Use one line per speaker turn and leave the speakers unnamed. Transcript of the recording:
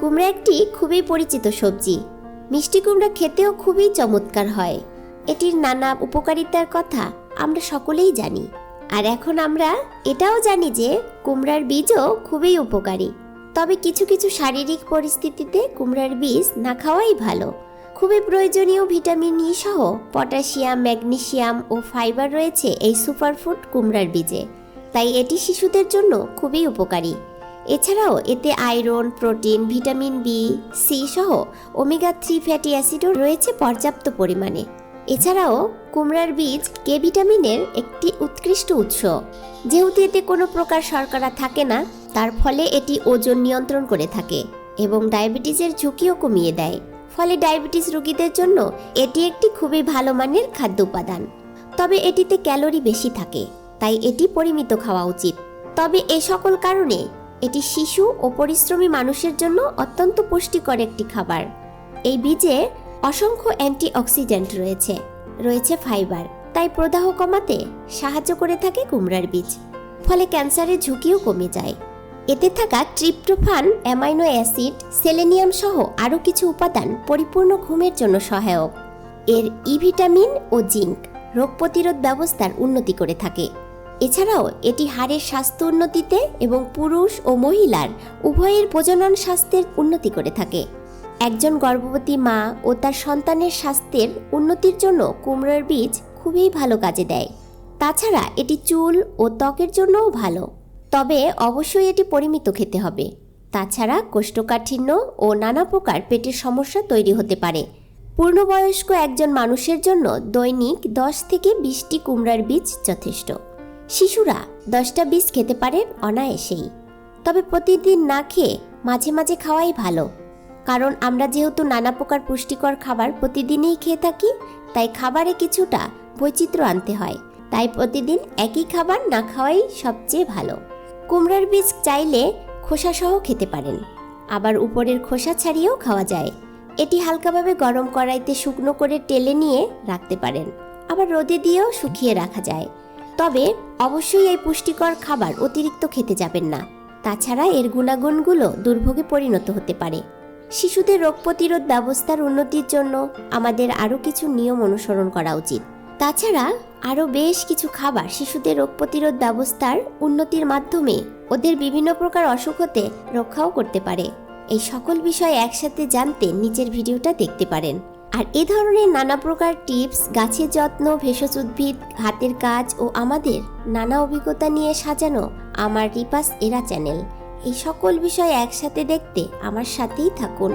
কুমড়া একটি খুবই পরিচিত সবজি। মিষ্টি কুমড়া খেতেও খুবই চমৎকার হয়। এটির নানা উপকারিতার কথা আমরা সকলেই জানি। আর এখন আমরা এটাও জানি যে কুমড়ার বীজও খুবই উপকারী। তবে কিছু কিছু শারীরিক পরিস্থিতিতে কুমড়ার বীজ না খাওয়াই ভালো। খুবই প্রয়োজনীয় ভিটামিন ই সহ পটাশিয়াম, ম্যাগনেশিয়াম ও ফাইবার রয়েছে এই সুপারফুড কুমড়ার বীজে। তাই এটি শিশুদের জন্য খুবই উপকারী। এছাড়াও এতে iron, protein, vitamin B C সহ ওমেগা থ্রি ফ্যাটি অ্যাসিডও রয়েছে পর্যাপ্ত পরিমাণে। এছাড়াও কুমড়ার বীজ কে ভিটামিনের একটি উৎকৃষ্ট উৎস। যেহেতু এতে কোনো প্রকার শর্করা থাকে না, তার ফলে এটি ওজন নিয়ন্ত্রণ করে থাকে এবং ডায়াবেটিসের ঝুঁকিও কমিয়ে দেয়। ফলে ডায়াবেটিস রোগীদের জন্য এটি একটি খুবই ভালো মানের খাদ্য উপাদান। তবে এটিতে ক্যালোরি বেশি থাকে, তাই এটি পরিমিত খাওয়া উচিত। তবে এ সকল কারণে এটি শিশু ও পরিশ্রমী মানুষের জন্য অত্যন্ত পুষ্টিকর একটি খাবার। এই বীজে অসংখ্য অ্যান্টিঅক্সিডেন্ট রয়েছে রয়েছে ফাইবার, তাই প্রদাহ কমাতে সাহায্য করে থাকে কুমড়ার বীজ, ফলে ক্যান্সারের ঝুঁকিও কমে যায়। এতে থাকা ট্রিপ্টোফান, অ্যামাইনো অ্যাসিড, সেলেনিয়াম সহ আরও কিছু উপাদান পরিপূর্ণ ঘুমের জন্য সহায়ক। এর ই ভিটামিন ও জিঙ্ক রোগ প্রতিরোধ ব্যবস্থার উন্নতি করে থাকে। এছাড়াও এটি হাড়ের স্বাস্থ্য উন্নতিতে এবং পুরুষ ও মহিলার উভয়ের প্রজনন স্বাস্থ্যের উন্নতি করে থাকে। একজন গর্ভবতী মা ও তার সন্তানের স্বাস্থ্যের উন্নতির জন্য কুমড়োর বীজ খুবই ভালো কাজে দেয়। তাছাড়া এটি চুল ও ত্বকের জন্যও ভালো। তবে অবশ্যই এটি পরিমিত খেতে হবে। তাছাড়া কোষ্ঠকাঠিন্য ও নানা প্রকার পেটের সমস্যা তৈরি হতে পারে। পূর্ণবয়স্ক একজন মানুষের জন্য দৈনিক দশ থেকে বিশটি কুমড়ার বীজ যথেষ্ট। শিশুরা দশটা বীজ খেতে পারেন অনায়াসেই। তবে প্রতিদিন না খেয়ে মাঝে মাঝে খাওয়াই ভালো। কারণ আমরা যেহেতু নানা প্রকার পুষ্টিকর খাবার প্রতিদিনই খেয়ে থাকি, তাই খাবারে কিছুটা বৈচিত্র্য আনতে হয়। তাই প্রতিদিন একই খাবার না খাওয়াই সবচেয়ে ভালো। কুমড়ার বীজ চাইলে খোসাসহ খেতে পারেন। আবার উপরের খোসা ছাড়িয়েও খাওয়া যায়। এটি হালকাভাবে গরম কড়াইতে শুকনো করে টেলে নিয়ে রাখতে পারেন। আবার রোদে দিয়েও শুকিয়ে রাখা যায়। তবে অবশ্যই এই পুষ্টিকর খাবার অতিরিক্ত খেতে যাবেন না। তাছাড়া এর গুণাগুণগুলো দুর্ভোগে পরিণত হতে পারে। শিশুদের রোগ প্রতিরোধ ব্যবস্থার উন্নতির জন্য আমাদের আরও কিছু নিয়ম অনুসরণ করা উচিত। তাছাড়া আরও বেশ কিছু খাবার শিশুদের রোগ প্রতিরোধ ব্যবস্থার উন্নতির মাধ্যমে ওদের বিভিন্ন প্রকার অসুখ হতে রক্ষাও করতে পারে। এই সকল বিষয় একসাথে জানতে নিচের ভিডিওটা দেখতে পারেন। আর এ ধরনের নানা প্রকার টিপস, গাছের যত্ন, ভেষজ উদ্ভিদ, হাতের কাজ ও আমাদের নানা অভিজ্ঞতা নিয়ে সাজানো আমার রিপাস এরা চ্যানেল। এই সকল বিষয় একসাথে দেখতে আমার সাথেই থাকুন।